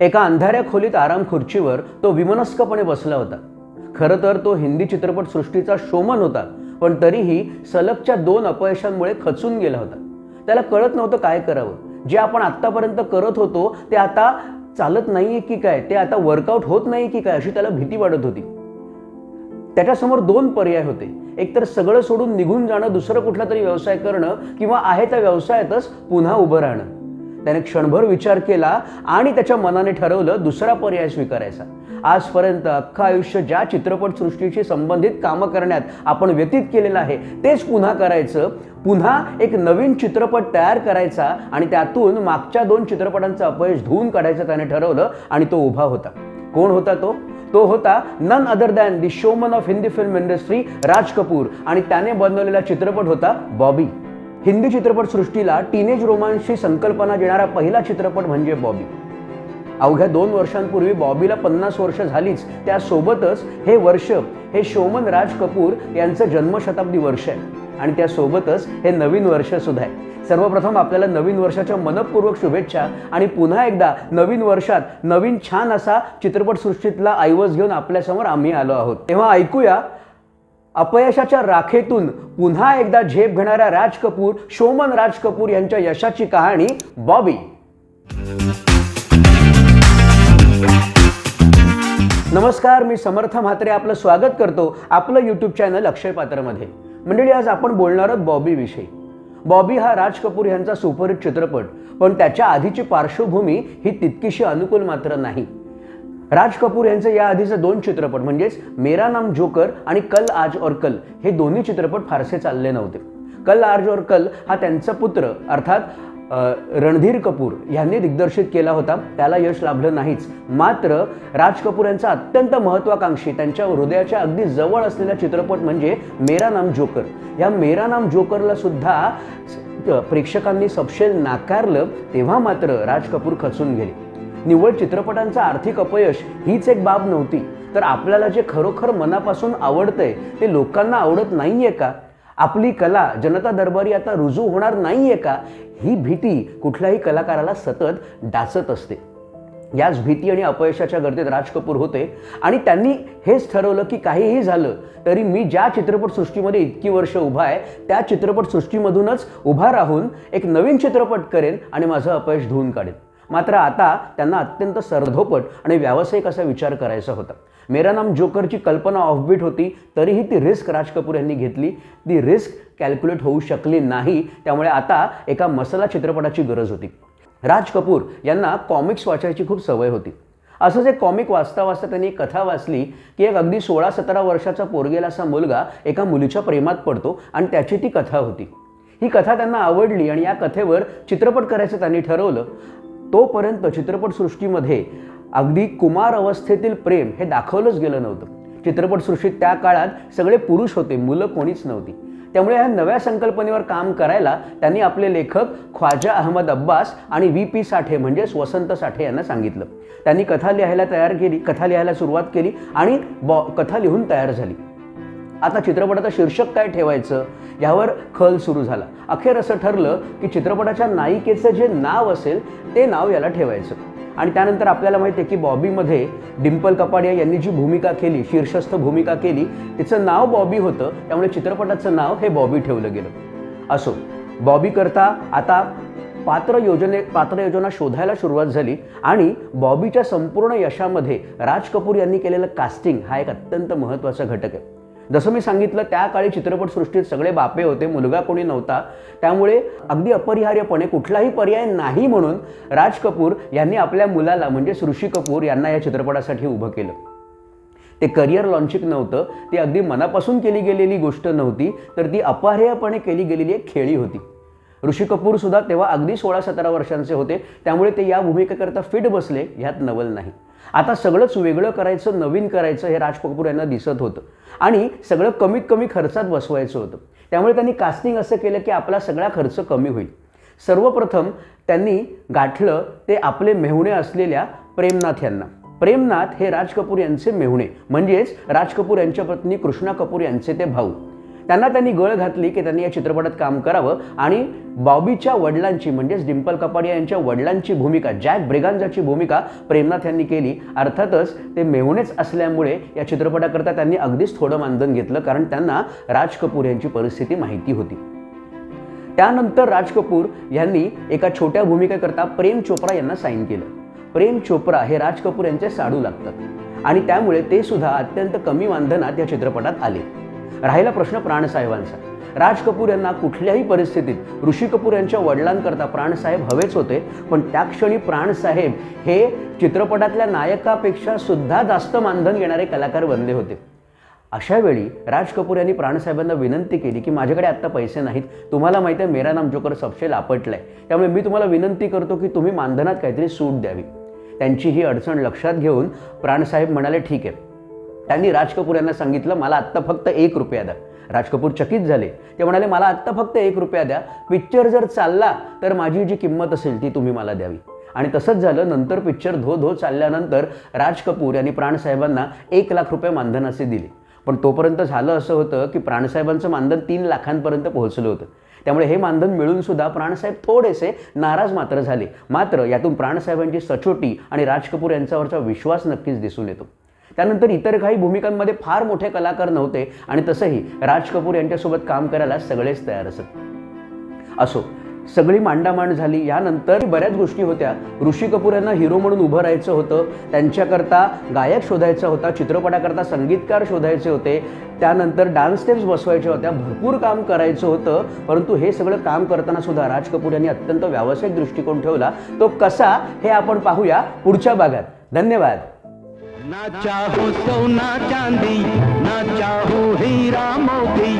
एका अंधाऱ्या खोलीत आराम खुर्चीवर तो विमनस्कपणे बसला होता. खरं तर तो हिंदी चित्रपटसृष्टीचा शोमन होता पण तरीही सलगच्या दोन अपयशांमुळे खचून गेला होता. त्याला कळत नव्हतं काय करावं. जे आपण आत्तापर्यंत करत होतो ते आता चालत नाहीये की काय? ते आता वर्कआउट होत नाही की काय? अशी त्याला भीती वाटत होती. त्याच्यासमोर दोन पर्याय होते. एकतर सगळं सोडून निघून जाणं दुसरं कुठला तरी व्यवसाय करणं किंवा आहे त्या व्यवसायातच पुन्हा उभं राहणं. त्याने क्षणभर विचार केला आणि त्याच्या मनाने ठरवलं दुसरा पर्याय स्वीकारायचा. आजपर्यंत अख्खं आयुष्य ज्या चित्रपटसृष्टीशी संबंधित कामं करण्यात आपण व्यतीत केलेलं आहे तेच पुन्हा करायचं. पुन्हा एक नवीन चित्रपट तयार करायचा आणि त्यातून मागच्या दोन चित्रपटांचं अपयश धुवून काढायचं त्याने ठरवलं आणि तो उभा होता. कोण होता तो? तो होता none other than the showman of Hindi film industry Raj Kapoor आणि त्याने बनवलेला चित्रपट होता बॉबी. हिंदी चित्रपटसृष्टीला टीनेज रोमांसची संकल्पना देणारा पहिला चित्रपट म्हणजे बॉबी. अवघ्या दोन वर्षांपूर्वी बॉबीला पन्नास वर्ष झालीच. त्यासोबतच हे वर्ष हे शोमन राज कपूर यांचं जन्मशताब्दी वर्ष आहे. आणि त्यासोबतच हे नवीन वर्ष सुद्धा आहे. सर्वप्रथम आपल्याला नवीन वर्षाच्या मनपूर्वक शुभेच्छा आणि पुन्हा एकदा नवीन वर्षात नवीन छान असा चित्रपटसृष्टीतला ऐवज घेऊन आपल्यासमोर आम्ही आलो आहोत. तेव्हा ऐकूया अपयशाच्या राखेतून पुन्हा एकदा झेप घेणाऱ्या राज कपूर शोमन राज कपूर यांच्या यशाची कहाणी बॉबी. नमस्कार मी समर्थ म्हात्रे आपलं स्वागत करतो आपलं यूट्यूब चॅनल अक्षय पात्रमध्ये. मंडळी आज आपण बोलणार आहोत बॉबीविषयी बॉबी हा राज कपूर यांचा सुपरहिट चित्रपट पण त्याच्या आधीची पार्श्वभूमी ही तितकीशी अनुकूल मात्र नाही. राज कपूर यांचे या आधीचे दोन चित्रपट म्हणजेच मेरा नाम जोकर आणि कल आज और कल हे दोन्ही चित्रपट फारसे चालले नव्हते. कल आज और कल हा त्यांचा पुत्र अर्थात रणधीर कपूर यांनी दिग्दर्शित केला होता. त्याला यश लाभलं नाहीच. मात्र राज कपूर यांचा अत्यंत महत्वाकांक्षी त्यांच्या हृदयाच्या अगदी जवळ असलेला चित्रपट म्हणजे मेरा नाम जोकर. या मेरा नाम जोकरला सुद्धा प्रेक्षकांनी सपशेल नाकारलं तेव्हा मात्र राज कपूर खचून गेले. निव्वळ चित्रपटांचं आर्थिक अपयश हीच एक बाब नव्हती. तर आपल्याला जे खरोखर मनापासून आवडतंय ते लोकांना आवडत नाहीये का? आपली कला जनता दरबारी आता रुजू होणार नाहीये का? ही भीती कुठल्याही कलाकाराला सतत डाचत असते. याच भीती आणि अपयशाच्या गर्दीत राज कपूर होते आणि त्यांनी हेच ठरवलं की काहीही झालं तरी मी ज्या चित्रपटसृष्टीमध्ये इतकी वर्ष उभा आहे त्या चित्रपटसृष्टीमधूनच उभा राहून एक नवीन चित्रपट करेन आणि माझं अपयश धुवून काढेन. मात्र आता त्यांना अत्यंत सरधोपट आणि व्यावसायिक असा विचार करायचा होता. मेरा नाम जोकरची कल्पना ऑफबीट होती तरीही ती रिस्क राज कपूर यांनी घेतली. ती रिस्क कॅल्क्युलेट होऊ शकली नाही त्यामुळे आता एका मसाला चित्रपटाची गरज होती. राज कपूर यांना कॉमिक्स वाचायची खूप सवय होती. असंच एक कॉमिक वाचता वाचता त्यांनी एक कथा वाचली की एक अगदी सोळा सतरा वर्षाचा पोरगेला असा मुलगा एका मुलीच्या प्रेमात पडतो आणि त्याची ती कथा होती. ही कथा त्यांना आवडली आणि या कथेवर चित्रपट करायचं त्यांनी ठरवलं. तोपर्यंत चित्रपटसृष्टीमध्ये अगदी कुमार अवस्थेतील प्रेम हे दाखवलंच गेलं नव्हतं. चित्रपटसृष्टीत त्या काळात सगळे पुरुष होते मुलं कोणीच नव्हती. त्यामुळे ह्या नव्या संकल्पनेवर काम करायला त्यांनी आपले लेखक ख्वाजा अहमद अब्बास आणि व्ही पी साठे म्हणजेच वसंत साठे यांना सांगितलं. त्यांनी कथा लिहायला तयार केली कथा लिहायला सुरुवात केली आणि बॉ कथा लिहून तयार झाली. आता चित्रपटाचं शीर्षक काय ठेवायचं? यावर खल सुरू झाला. अखेर असं ठरलं की चित्रपटाच्या नायिकेचं जे नाव असेल ते नाव याला ठेवायचं. आणि त्यानंतर आपल्याला माहिती आहे की बॉबीमध्ये डिम्पल कपाडिया यांनी जी भूमिका केली शीर्षस्थ भूमिका केली तिचं नाव बॉबी होतं. त्यामुळे चित्रपटाचं नाव हे बॉबी ठेवलं गेलं. असो बॉबी करता आता पात्र योजने पात्र योजना शोधायला सुरुवात झाली आणि बॉबीच्या संपूर्ण यशामध्ये राज कपूर यांनी केलेलं कास्टिंग हा एक अत्यंत महत्त्वाचा घटक आहे. जसं मी सांगितलं त्या काळी चित्रपटसृष्टीत सगळे बापे होते मुलगा कोणी नव्हता. त्यामुळे अगदी अपरिहार्यपणे कुठलाही पर्याय नाही म्हणून राज कपूर यांनी आपल्या मुलाला म्हणजे ऋषी कपूर यांना या चित्रपटासाठी उभं केलं. ते करिअर लॉन्चिंग नव्हतं ती अगदी मनापासून केली गेलेली गोष्ट नव्हती तर ती अपरिहार्यपणे केली गेलेली एक खेळी होती. ऋषी कपूर सुद्धा तेव्हा अगदी सोळा सतरा वर्षांचे होते. त्यामुळे ते या भूमिकेकरता फिट बसले ह्यात नवल नाही. आता सगळंच वेगळं करायचं नवीन करायचं हे राज कपूर यांना दिसत होतं. आणि सगळं कमीत कमी खर्चात बसवायचं होतं. त्यामुळे त्यांनी कास्टिंग असं केलं की आपला सगळा खर्च कमी होईल. सर्वप्रथम त्यांनी गाठलं ते आपले मेहुणे असलेल्या प्रेमनाथ यांना. प्रेमनाथ हे राज कपूर यांचे मेहुणे. म्हणजेच राज कपूर यांच्या पत्नी कृष्णा कपूर यांचे ते भाऊ. त्यांना त्यांनी गळ घातली की त्यांनी या चित्रपटात काम करावं. आणि बॉबीच्या वडिलांची म्हणजेच डिम्पल कपाडिया यांच्या वडिलांची भूमिका जॅक ब्रिगांजाची भूमिका प्रेमनाथ यांनी केली. अर्थातच ते मेहुणेच असल्यामुळे या चित्रपटाकरता त्यांनी अगदीच थोडं मानधन घेतलं कारण त्यांना राज कपूर यांची परिस्थिती माहिती होती. त्यानंतर राज कपूर यांनी एका छोट्या भूमिकेकरता प्रेम चोप्रा यांना साईन केलं. प्रेम चोप्रा हे राज कपूर यांचे साडू लागतात. आणि त्यामुळे ते सुद्धा अत्यंत कमी मानधनात या चित्रपटात आले. राहिला प्रश्न प्राणसाहेबांचा. राज कपूर यांना कुठल्याही परिस्थितीत ऋषी कपूर यांच्या वडिलांकरता प्राणसाहेब हवेच होते पण त्या क्षणी प्राणसाहेब हे चित्रपटातल्या नायकापेक्षा सुद्धा जास्त मानधन घेणारे कलाकार बनले होते. अशा वेळी राज कपूर यांनी प्राणसाहेबांना विनंती केली की माझ्याकडे आत्ता पैसे नाहीत तुम्हाला माहिती आहे मेरा नाम जोकर सबसे लापटलाय. त्यामुळे मी तुम्हाला विनंती करतो की तुम्ही मानधनात काहीतरी सूट द्यावी. त्यांची ही अडचण लक्षात घेऊन प्राणसाहेब म्हणाले ठीक आहे त्यांनी राज कपूर यांना सांगितलं मला आत्ता फक्त एक रुपया द्या. राज कपूर चकित झाले. ते म्हणाले मला आत्ता फक्त एक रुपया द्या. पिक्चर जर चालला तर माझी जी किंमत असेल ती तुम्ही मला द्यावी. आणि तसंच झालं. नंतर पिक्चर धो धो चालल्यानंतर राज कपूर यांनी प्राणसाहेबांना एक लाख रुपये मानधनाचे दिले. पण तोपर्यंत झालं असं होतं की प्राणसाहेबांचं मानधन तीन लाखांपर्यंत पोहोचलं होतं. त्यामुळे हे मानधन मिळून सुद्धा प्राणसाहेब थोडेसे नाराज मात्र झाले. मात्र यातून प्राणसाहेबांची सचोटी आणि राज कपूर यांच्यावरचा विश्वास नक्कीच दिसून येतो. त्यानंतर इतर काही भूमिकांमध्ये फार मोठे कलाकार नव्हते आणि तसंही राज कपूर यांच्यासोबत काम करायला सगळेच तयार असत. असो सगळी मांडामांड झाली यानंतर बऱ्याच गोष्टी होत्या. ऋषी कपूर यांना हिरो म्हणून उभं राहायचं होतं. त्यांच्याकरता गायक शोधायचा होता चित्रपटाकरता संगीतकार शोधायचे होते. त्यानंतर डान्स स्टेप्स बसवायच्या होत्या भरपूर काम करायचं होतं. परंतु हे सगळं काम करताना सुद्धा राज कपूर यांनी अत्यंत व्यावसायिक दृष्टिकोन ठेवला. तो कसा हे आपण पाहूया पुढच्या भागात. धन्यवाद. ना चाहो सोना चांदी ना चाहो हीरा मोती